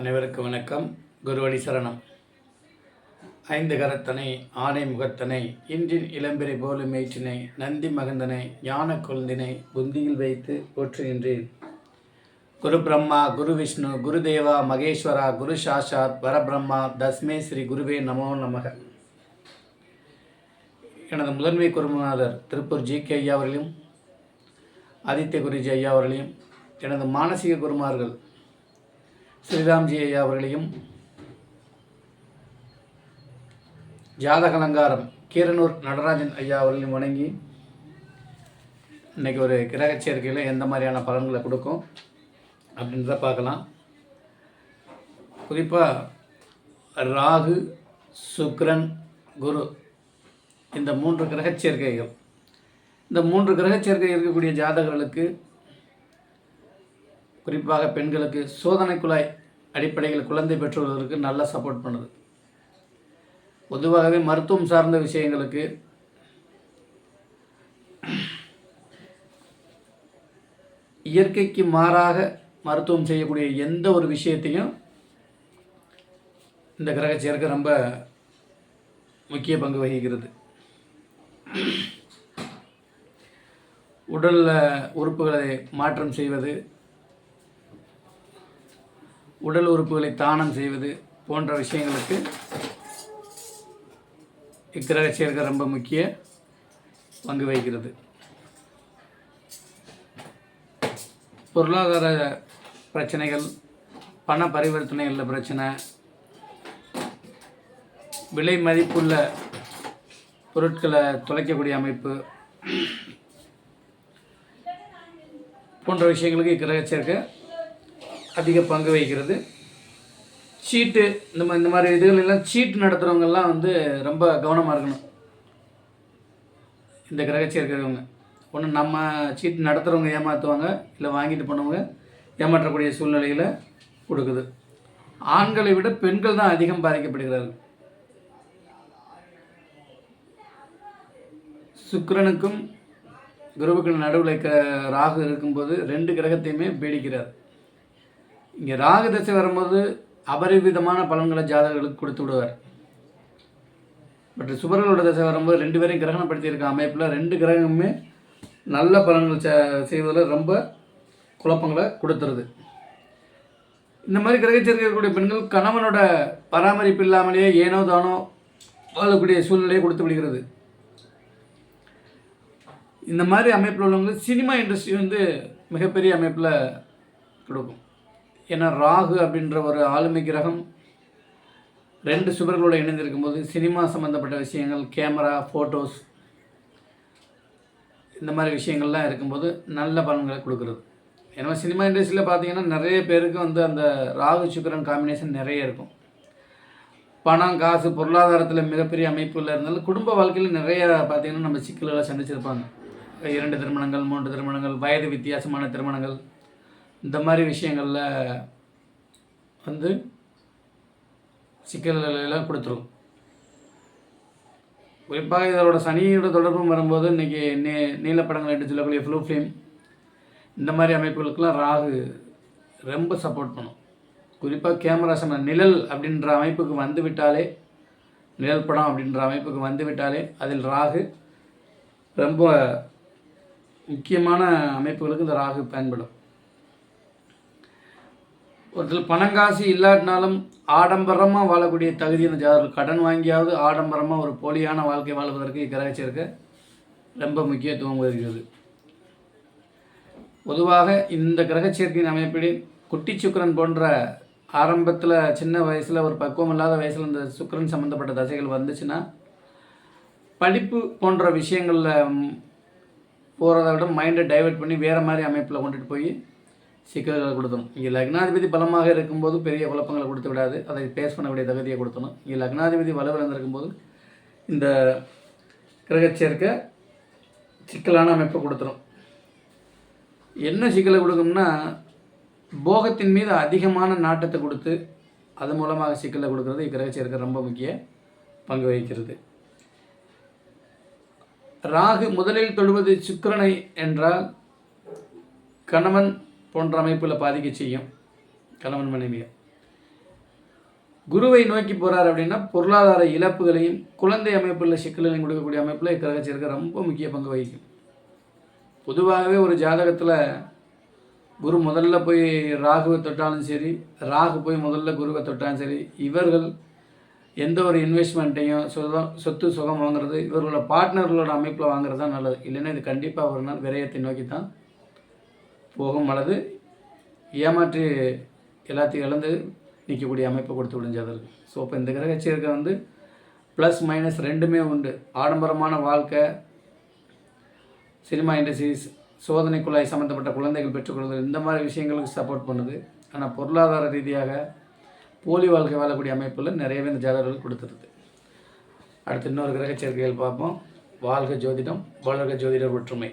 அனைவருக்கும் வணக்கம். குருவடி சரணம். ஐந்து கரத்தனை ஆனை முகத்தனை இன்றின் இளம்பிரை போல மேற்றினை நந்தி மகந்தனை ஞான கொழுந்தினை புந்தியில் வைத்து போற்றுகின்றேன். குரு பிரம்மா குரு விஷ்ணு குரு தேவா மகேஸ்வரா குரு சாஷாத் பரபிரம்மா தஸ்மே ஸ்ரீ குருவே நமோ நமக. எனது முதன்மை குருநாதர் திருப்பூர் ஜி. கே. ஐயா அவர்களையும் ஆதித்ய குருஜி ஐயா அவர்களையும் எனது மானசீக குருமார்கள் ஸ்ரீராம்ஜி ஐயா அவர்களையும் ஜாதக அலங்காரம் கீரனூர் நடராஜன் ஐயா அவர்களையும் வணங்கி இன்றைக்கி ஒரு கிரக சேர்க்கையில் எந்த மாதிரியான பலன்களை கொடுக்கும் அப்படின்றத பார்க்கலாம். குறிப்பாக ராகு சுக்ரன் குரு இந்த மூன்று கிரகச் சேர்க்கைகள். இந்த மூன்று கிரகச் சேர்க்கை இருக்கக்கூடிய ஜாதகர்களுக்கு குறிப்பாக பெண்களுக்கு சோதனை குழாய் அடிப்படையில் குழந்தை பெற்றோர்களுக்கு நல்லா சப்போர்ட் பண்ணுது. பொதுவாகவே மருத்துவம் சார்ந்த விஷயங்களுக்கு இயற்கைக்கு மாறாக மருத்துவம் செய்யக்கூடிய எந்த ஒரு விஷயத்தையும் இந்த கிரக சேர்க்கை ரொம்ப முக்கிய பங்கு வகிக்கிறது. உடலில் உறுப்புகளை மாற்றம் செய்வது உடல் உறுப்புகளை தானம் செய்வது போன்ற விஷயங்களுக்கு இக்கிரக சேர்க்கை ரொம்ப முக்கிய பங்கு வகிக்கிறது. பொருளாதார பிரச்சனைகள் பண பரிவர்த்தனைகளில் பிரச்சனை விலை மதிப்புள்ள பொருட்களை தொலைக்கக்கூடிய அமைப்பு போன்ற விஷயங்களுக்கு இக்கிரக சேர்க்கை அதிக பங்கு வகிக்கிறது. சீட்டு இந்த மாதிரி இந்த மாதிரி இதுகள் எல்லாம் சீட்டு நடத்துகிறவங்கெல்லாம் வந்து ரொம்ப கவனமாக இருக்கணும். இந்த கிரகச்சி இருக்கிறவங்க. ஒன்று நம்ம சீட்டு நடத்துகிறவங்க ஏமாற்றுவாங்க இல்லை வாங்கிட்டு போனவங்க ஏமாற்றக்கூடிய சூழ்நிலையில் கொடுக்குது. ஆண்களை விட பெண்கள் தான் அதிகம் பாதிக்கப்படுகிறார்கள். சுக்கரனுக்கும் குருவுக்கு நடுவில் க ராகு இருக்கும்போது ரெண்டு கிரகத்தையுமே பீடிக்கிறார். இங்கே ராகு தசை வரும்போது அபரிவிதமான பலன்களை ஜாதகர்களுக்கு கொடுத்து விடுவார். பட் சுபர்களோட தசை வரும்போது ரெண்டு பேரையும் கிரகணப்படுத்தியிருக்க அமைப்பில் ரெண்டு கிரகமுமே நல்ல பலன்கள் செ- செய்வதில் ரொம்ப குழப்பங்களை கொடுத்துருது. இந்த மாதிரி கிரகச்சேர்க்கை இருக்கக்கூடிய பெண்கள் கணவனோட பராமரிப்பு இல்லாமலேயே ஏனோ தானோ வாழக்கூடிய சூழ்நிலையை கொடுத்து விடுகிறது. இந்த மாதிரி அமைப்பில் உள்ளவங்களுக்கு சினிமா இண்டஸ்ட்ரி வந்து மிகப்பெரிய அமைப்பில் கொடுக்கும். ஏன்னா ராகு அப்படின்ற ஒரு ஆளுமை கிரகம் ரெண்டு சுவர்களோடு இணைந்திருக்கும் போது சினிமா சம்மந்தப்பட்ட விஷயங்கள் கேமரா ஃபோட்டோஸ் இந்த மாதிரி விஷயங்கள்லாம் இருக்கும்போது நல்ல பலன்களை கொடுக்குறது. ஏன்னா சினிமா இண்டஸ்ட்ரியில் பார்த்தீங்கன்னா நிறைய பேருக்கு வந்து அந்த ராகு சுக்கிரன் காம்பினேஷன் நிறைய இருக்கும். பணம் காசு பொருளாதாரத்தில் மிகப்பெரிய அமைப்புல இருந்தாலும் குடும்ப வாழ்க்கையில் நிறைய பார்த்தீங்கன்னா நம்ம சிக்கல்களை சந்திச்சிருப்பாங்க. இரண்டு திருமணங்கள் மூன்று திருமணங்கள் வயது வித்தியாசமான திருமணங்கள் இந்த மாதிரி விஷயங்களில் வந்து சிக்கல்களெல்லாம் கொடுத்துரும். குறிப்பாக இதோட சனியோட தொடர்பும் வரும்போது இன்றைக்கி நீ நீலப்படங்கள் என்று சொல்லக்கூடிய ஃப்ளூ ஃப்ளேம் இந்த மாதிரி அமைப்புகளுக்கெல்லாம் ராகு ரொம்ப சப்போர்ட் பண்ணும். குறிப்பாக கேமரா சம நிழல் அப்படின்ற அமைப்புக்கு வந்து விட்டாலே நிழல் படம் அப்படின்ற அமைப்புக்கு வந்து விட்டாலே அதில் ராகு ரொம்ப முக்கியமான அமைப்புகளுக்கு இந்த ராகு பயன்படும். ஒருத்தர் பணங்காசு இல்லாட்டினாலும் ஆடம்பரமாக வாழக்கூடிய தகுதி அந்த ஜாதகர் கடன் வாங்கியாவது ஆடம்பரமாக ஒரு போலியான வாழ்க்கை வாழ்வதற்கு இக்கிரக ரொம்ப முக்கியத்துவம் வருகிறது பொதுவாக இந்த கிரகச்சேர்க்கையின் சேர்க்கையின் குட்டி சுக்கிரன் போன்ற ஆரம்பத்தில் சின்ன வயசில் ஒரு பக்குவம் இல்லாத வயசில் இந்த சுக்கிரன் சம்மந்தப்பட்ட தசைகள் வந்துச்சுன்னா படிப்பு போன்ற விஷயங்களில் போகிறத விட மைண்டை டைவெர்ட் பண்ணி வேறு மாதிரி அமைப்பில் கொண்டுட்டு போய் சிக்கல்களை கொடுத்தணும் இங்கே லக்னாதிபதி பலமாக இருக்கும்போது பெரிய குழப்பங்களை கொடுத்து விடாது அதை பேஸ் பண்ணக்கூடிய தகுதியை கொடுத்தணும் இங்கே லக்னாதிபதி வலுவிழந்திருக்கும்போது இந்த கிரகச்சேர்க்கை சிக்கலான அமைப்பை கொடுத்துரும் என்ன சிக்கலை கொடுக்கும்னா போகத்தின் மீது அதிகமான நாட்டத்தை கொடுத்து அது மூலமாக சிக்கலை கொடுக்கறது. இக்கிரகச்சேர்க்கை ரொம்ப முக்கிய பங்கு வகிக்கிறது. ராகு முதலில் தொழுவது சுக்கரனை என்றால் கணவன் போன்ற அமைப்பில் பாதிக்க செய்யும் கணவன் மனைவியை. குருவை நோக்கி போகிறார் அப்படின்னா பொருளாதார இழப்புகளையும் குழந்தை அமைப்பில் சிக்கல்களையும் கொடுக்கக்கூடிய அமைப்பில் கிரக சேர்க்கை ரொம்ப முக்கிய பங்கு வகிக்கும். பொதுவாகவே ஒரு ஜாதகத்தில் குரு முதல்ல போய் ராகுவை தொட்டாலும் சரி ராகு போய் முதல்ல குருவை தொட்டாலும் சரி இவர்கள் எந்த ஒரு இன்வெஸ்ட்மெண்ட்டையும் சுதம் சொத்து சுகம் வாங்குறது இவர்களோட பார்ட்னர்களோட அமைப்பில் வாங்குறது தான் நல்லது. இல்லைன்னா இது கண்டிப்பாக ஒரு நாள் விரயத்தை நோக்கி தான் போகும் அல்லது ஏமாற்றி எல்லாத்தையும் இழந்து நிற்கக்கூடிய அமைப்பை கொடுத்து விடுஞ்சதற்கு ஸோ இப்போ இந்த கிரக சேர்க்கை வந்து ப்ளஸ் மைனஸ் ரெண்டுமே உண்டு. ஆடம்பரமான வாழ்க்கை சினிமா இண்டஸ்ட்ரீஸ் சோதனை குழாய் சம்மந்தப்பட்ட குழந்தைகள் பெற்றுக்கொள்வது இந்த மாதிரி விஷயங்களுக்கு சப்போர்ட் பண்ணுது. ஆனால் பொருளாதார ரீதியாக போலி வாழ்க்கை வாழக்கூடிய அமைப்பில் நிறையவே இந்த ஜாதகர்கள் கொடுத்துருது. அடுத்து இன்னொரு கிரக சேர்க்கைகள் பார்ப்போம். வாழ்க ஜோதிடம் வளர்க ஜோதிடர் ஒற்றுமை.